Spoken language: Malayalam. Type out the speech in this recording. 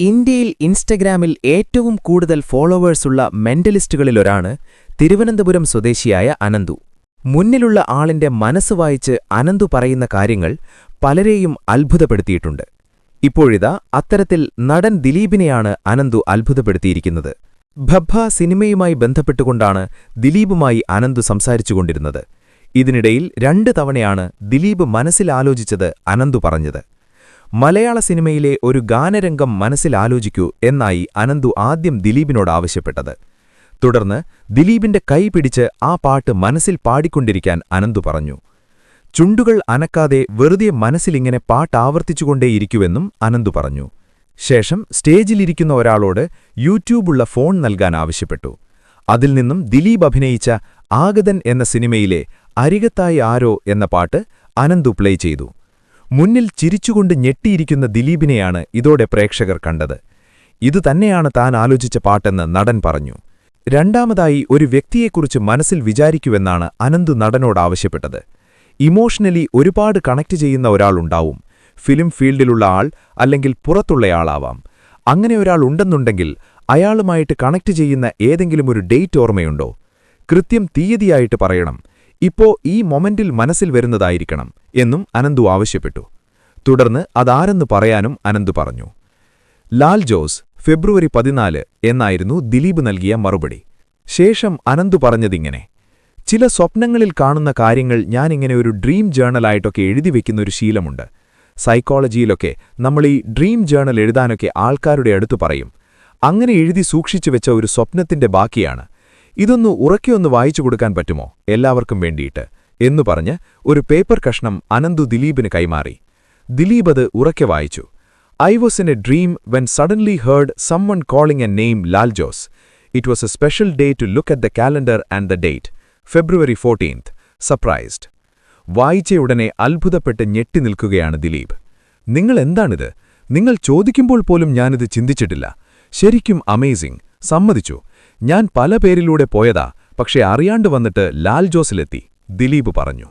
ഇന്ത്യയിൽ ഇൻസ്റ്റഗ്രാമിൽ ഏറ്റവും കൂടുതൽ ഫോളോവേഴ്സുള്ള മെന്റലിസ്റ്റുകളിലൊരാണ് തിരുവനന്തപുരം സ്വദേശിയായ അനന്തു. മുന്നിലുള്ള ആളിന്റെ മനസ്സ് വായിച്ച് അനന്തു പറയുന്ന കാര്യങ്ങൾ പലരെയും അത്ഭുതപ്പെടുത്തിയിട്ടുണ്ട്. ഇപ്പോഴിതാ അത്തരത്തിൽ നടൻ ദിലീപിനെയാണ് അനന്തു അത്ഭുതപ്പെടുത്തിയിരിക്കുന്നത്. ഭബ്ബ സിനിമയുമായി ബന്ധപ്പെട്ടുകൊണ്ടാണ് ദിലീപുമായി അനന്തു സംസാരിച്ചുകൊണ്ടിരുന്നത്. ഇതിനിടയിൽ രണ്ട് തവണയാണ് ദിലീപ് മനസ്സിലാലോചിച്ചത് അനന്തു പറഞ്ഞത്. മലയാള സിനിമയിലെ ഒരു ഗാനരംഗം മനസ്സിലാലോചിക്കൂ എന്നായി അനന്തു ആദ്യം ദിലീപിനോട് ആവശ്യപ്പെട്ടത്. തുടർന്ന് ദിലീപിന്റെ കൈ പിടിച്ച് ആ പാട്ട് മനസ്സിൽ പാടിക്കൊണ്ടിരിക്കാൻ അനന്തു പറഞ്ഞു. ചുണ്ടുകൾ അനക്കാതെ വെറുതെ മനസ്സിലിങ്ങനെ പാട്ടാവർത്തിച്ചുകൊണ്ടേയിരിക്കുവെന്നും അനന്തു പറഞ്ഞു. ശേഷം സ്റ്റേജിലിരിക്കുന്ന ഒരാളോട് യൂട്യൂബുള്ള ഫോൺ നൽകാൻ ആവശ്യപ്പെട്ടു. അതിൽ നിന്നും ദിലീപ് അഭിനയിച്ച ആഗതൻ എന്ന സിനിമയിലെ അരികത്തായി ആരോ എന്ന പാട്ട് അനന്തു പ്ലേ ചെയ്തു. മുന്നിൽ ചിരിച്ചുകൊണ്ട് ഞെട്ടിയിരിക്കുന്ന ദിലീപിനെയാണ് ഇതോടെ പ്രേക്ഷകർ കണ്ടത്. ഇതുതന്നെയാണ് താൻ ആലോചിച്ച പാട്ടെന്ന് നടൻ പറഞ്ഞു. രണ്ടാമതായി ഒരു വ്യക്തിയെക്കുറിച്ച് മനസ്സിൽ വിചാരിക്കുവെന്നാണ് അനന്തു നടനോട് ആവശ്യപ്പെട്ടത്. ഇമോഷണലി ഒരുപാട് കണക്ട് ചെയ്യുന്ന ഒരാളുണ്ടാവും. ഫിലിം ഫീൽഡിലുള്ള ആൾ അല്ലെങ്കിൽ പുറത്തുള്ളയാളാവാം അങ്ങനെ ഒരാൾ ഉണ്ടെന്നുണ്ടെങ്കിൽ അയാളുമായിട്ട് കണക്ട് ചെയ്യുന്ന ഏതെങ്കിലും ഒരു ഡേറ്റ് ഓർമ്മയുണ്ടോ? കൃത്യം തീയതിയായിട്ട് പറയണം. ഇപ്പോ ഈ മൊമെന്റിൽ മനസ്സിൽ വരുന്നതായിരിക്കണം എന്നും അനന്തു ആവശ്യപ്പെട്ടു. തുടർന്ന് അതാരെന്ന് പറയാനും അനന്തു പറഞ്ഞു. ലാൽ ജോസ് ഫെബ്രുവരി പതിനാല് എന്നായിരുന്നു ദിലീപ് നൽകിയ മറുപടി. ശേഷം അനന്തു പറഞ്ഞതിങ്ങനെ ചില സ്വപ്നങ്ങളിൽ കാണുന്ന കാര്യങ്ങൾ ഞാനിങ്ങനെ ഒരു ഡ്രീം ജേണലായിട്ടൊക്കെ എഴുതി വെക്കുന്ന ഒരു ശീലമുണ്ട്. സൈക്കോളജിയിലൊക്കെ നമ്മൾ ഈ ഡ്രീം ജേണൽ എഴുതാനൊക്കെ ആൾക്കാരുടെ അടുത്തു പറയും. അങ്ങനെ എഴുതി സൂക്ഷിച്ചു വെച്ച ഒരു സ്വപ്നത്തിന്റെ ബാക്കിയാണ്. ഇതൊന്നു ഉറക്കെയൊന്ന് വായിച്ചു കൊടുക്കാൻ പറ്റുമോ? എല്ലാവർക്കും വേണ്ടിയിട്ട് എന്നു പറഞ്ഞ് ഒരു പേപ്പർ കഷ്ണം അനന്തു ദിലീപിന് കൈമാറി. ദിലീപ് അത് ഉറക്കെ വായിച്ചു. I was in a dream when suddenly heard someone calling a name Lal Jose. It was a special day to look at the calendar and the date. February fourteenth surprised. വായിച്ചയുടനെ അത്ഭുതപ്പെട്ട് ഞെട്ടി നിൽക്കുകയാണ് ദിലീപ്. നിങ്ങൾ എന്താണിത്? നിങ്ങൾ ചോദിക്കുമ്പോൾ പോലും ഞാനിത് ചിന്തിച്ചിട്ടില്ല. ശരിക്കും അമേസിംഗ്. സമ്മതിച്ചു. ഞാൻ പല പേരിലൂടെ പോയതാ പക്ഷെ അറിയാണ്ട് വന്നിട്ട് ലാൽ ജോസിലെത്തി ദിലീപ് പറഞ്ഞു.